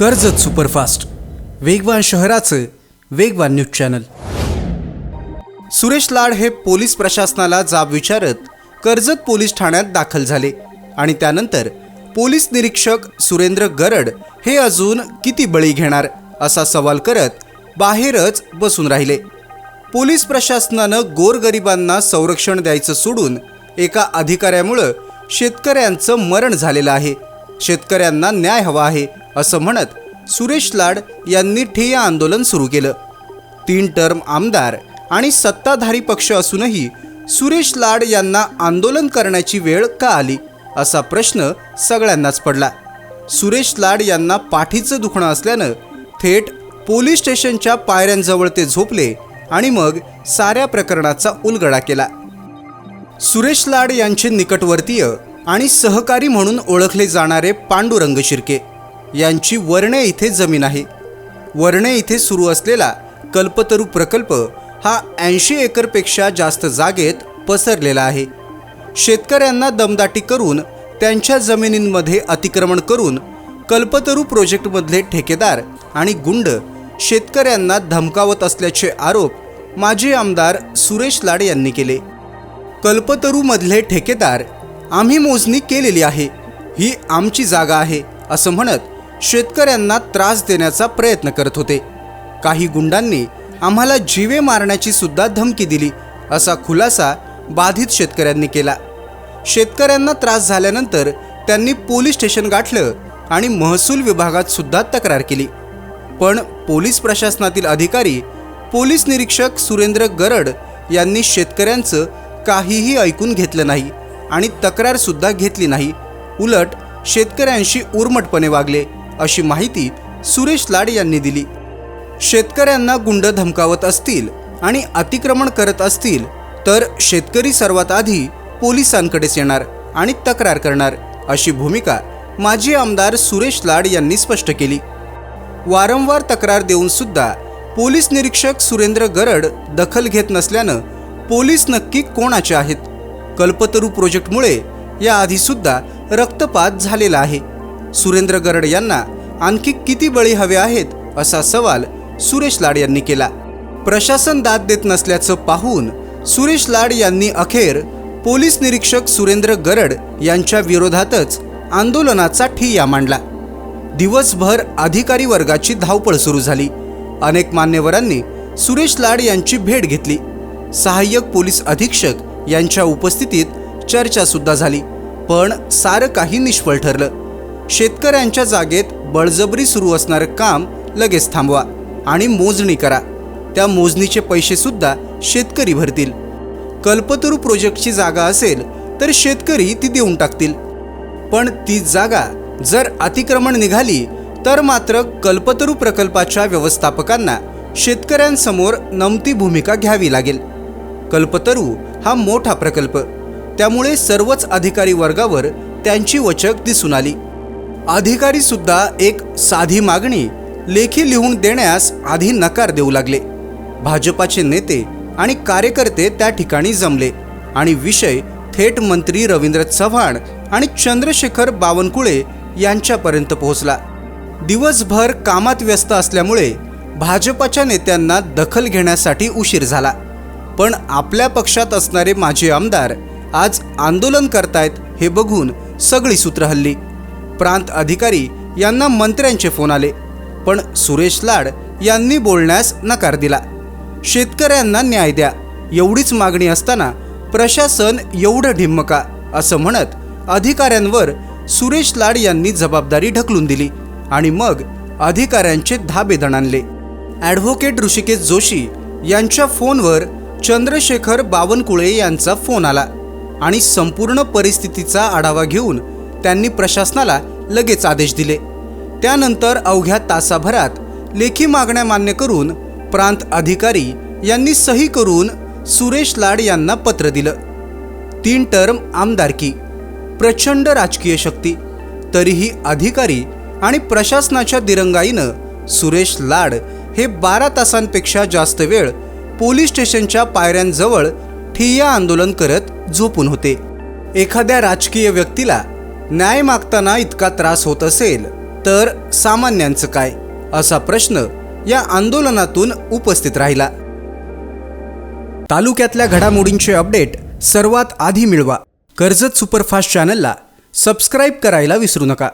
Karjat superfast. वेगवान शहराचं वेगवान न्यूज चॅनल. सुरेश लाड हे पोलीस प्रशासनाला जाब विचारत कर्जत पोलीस ठाण्यात दाखल झाले आणि त्यानंतर पोलीस निरीक्षक सुरेंद्र गरड हे अजून किती बळी घेणार असा सवाल करत बाहेरच बसून राहिले. पोलीस प्रशासनानं गोरगरिबांना संरक्षण द्यायचं सोडून एका अधिकाऱ्यामुळं शेतकऱ्यांचं मरण झालेलं आहे. शेतकऱ्यांना न्याय हवा आहे असं म्हणत सुरेश लाड यांनी ठिय्या आंदोलन सुरू केलं. तीन टर्म आमदार आणि सत्ताधारी पक्ष असूनही सुरेश लाड यांना आंदोलन करण्याची वेळ का आली असा प्रश्न सगळ्यांनाच पडला. सुरेश लाड यांना पाठीचं दुखणं असल्यानं थेट पोलीस स्टेशनच्या पायऱ्यांजवळ ते झोपले आणि मग साऱ्या प्रकरणाचा उलगडा केला. सुरेश लाड यांचे निकटवर्तीय आणि सहकारी म्हणून ओळखले जाणारे पांडुरंग शिर्के यांची वर्णे इथे जमीन आहे. वर्णे इथे सुरू असलेला कल्पतरू प्रकल्प हा ऐंशी एकरपेक्षा जास्त जागेत पसरलेला आहे. शेतकऱ्यांना दमदाटी करून त्यांच्या जमिनींमध्ये अतिक्रमण करून कल्पतरू प्रोजेक्टमधले ठेकेदार आणि गुंड शेतकऱ्यांना धमकावत असल्याचे आरोप माजी आमदार सुरेश लाड यांनी केले. कल्पतरूमधले ठेकेदार आम्ही मोजणी केलेली आहे. ही आमची जागा आहे असं म्हणत शेतकऱ्यांना त्रास देण्याचा प्रयत्न करत होते. काही गुंडांनी आम्हाला जीवे मारण्याची सुद्धा धमकी दिली असा खुलासा बाधित शेतकऱ्यांनी केला. शेतकऱ्यांना त्रास झाल्यानंतर त्यांनी पोलीस स्टेशन गाठलं आणि महसूल विभागात सुद्धा तक्रार केली. पण पोलीस प्रशासनातील अधिकारी पोलीस निरीक्षक सुरेंद्र गरड यांनी शेतकऱ्यांचं काहीही ऐकून घेतलं नाही. आणि तक्रारसुद्धा घेतली नाही. उलट शेतकऱ्यांशी उर्मटपणे वागले अशी माहिती सुरेश लाड यांनी दिली. शेतकऱ्यांना गुंड धमकावत असतील आणि अतिक्रमण करत असतील तर शेतकरी सर्वात आधी पोलिसांकडेच येणार आणि तक्रार करणार अशी भूमिका माजी आमदार सुरेश लाड यांनी स्पष्ट केली. वारंवार तक्रार देऊन सुद्धा पोलीस निरीक्षक सुरेंद्र गरड दखल घेत नसल्यानं पोलीस नक्की कोणाचे आहेत? कल्पतरू प्रोजेक्टमुळे याआधीसुद्धा रक्तपात झालेला आहे. सुरेंद्र गरड यांना आणखी किती बळी हवे आहेत असा सवाल सुरेश लाड यांनी केला. प्रशासन दाद देत नसल्याचं पाहून सुरेश लाड यांनी अखेर पोलीस निरीक्षक सुरेंद्र गरड यांच्या विरोधातच आंदोलनाचा ठिय्या मांडला. दिवसभर अधिकारी वर्गाची धावपळ सुरू झाली. अनेक मान्यवरांनी सुरेश लाड यांची भेट घेतली. सहाय्यक पोलीस अधीक्षक यांच्या उपस्थितीत चर्चासुद्धा झाली. पण सारं काही निष्फळ ठरलं. शेतकऱ्यांच्या जागेत बळजबरी सुरू असणारं काम लगेच थांबवा आणि मोजणी करा. त्या मोजणीचे पैसेसुद्धा शेतकरी भरतील. कल्पतरू प्रोजेक्टची जागा असेल तर शेतकरी ती देऊन टाकतील. पण ती जागा जर अतिक्रमण निघाली तर मात्र कल्पतरू प्रकल्पाच्या व्यवस्थापकांना शेतकऱ्यांसमोर नमती भूमिका घ्यावी लागेल. कल्पतरू हा मोठा प्रकल्प. त्यामुळे सर्वच अधिकारी वर्गावर त्यांची वचक दिसून आली. अधिकारी सुद्धा एक साधी मागणी लेखी लिहून देण्यास आधी नकार देऊ लागले. भाजपाचे नेते आणि कार्यकर्ते त्या ठिकाणी जमले आणि विषय थेट मंत्री रवींद्र चव्हाण आणि चंद्रशेखर बावनकुळे यांच्यापर्यंत पोहोचला. दिवसभर कामात व्यस्त असल्यामुळे भाजपाच्या नेत्यांना दखल घेण्यासाठी उशीर झाला. पण आपल्या पक्षात असणारे माजी आमदार आज आंदोलन करतायत हे बघून सगळी सूत्र हल्ली. प्रांत अधिकारी यांना मंत्र्यांचे फोन आले पण सुरेश लाड यांनी बोलण्यास नकार दिला. शेतकऱ्यांना न्याय द्या एवढीच मागणी असताना प्रशासन एवढं ढिम्म का असं म्हणत अधिकाऱ्यांवर सुरेश लाड यांनी जबाबदारी ढकलून दिली आणि मग अधिकाऱ्यांचे धाबे दणाणले ॲडव्होकेट ऋषिकेश जोशी यांच्या फोनवर चंद्रशेखर बावनकुळे यांचा फोन आला आणि संपूर्ण परिस्थितीचा आढावा घेऊन त्यांनी प्रशासनाला लगेच आदेश दिले. त्यानंतर अवघ्या तासाभरात लेखी मागण्या मान्य करून प्रांत अधिकारी यांनी सही करून सुरेश लाड यांना पत्र दिलं. तीन टर्म आमदारकी प्रचंड राजकीय शक्ती. तरीही अधिकारी आणि प्रशासनाच्या दिरंगाईनं सुरेश लाड हे बारा तासांपेक्षा जास्त वेळ पोलीस स्टेशनच्या पायऱ्यांजवळ ठिय्या आंदोलन करत झोपून होते. एखाद्या राजकीय व्यक्तीला न्याय मागताना इतका त्रास होत असेल तर सामान्यांचं काय? असा प्रश्न या आंदोलनातून उपस्थित राहिला. तालुक्यातल्या घडामोडींचे अपडेट सर्वात आधी मिळवा. कर्जत सुपरफास्ट चॅनलला सबस्क्राईब करायला विसरू नका.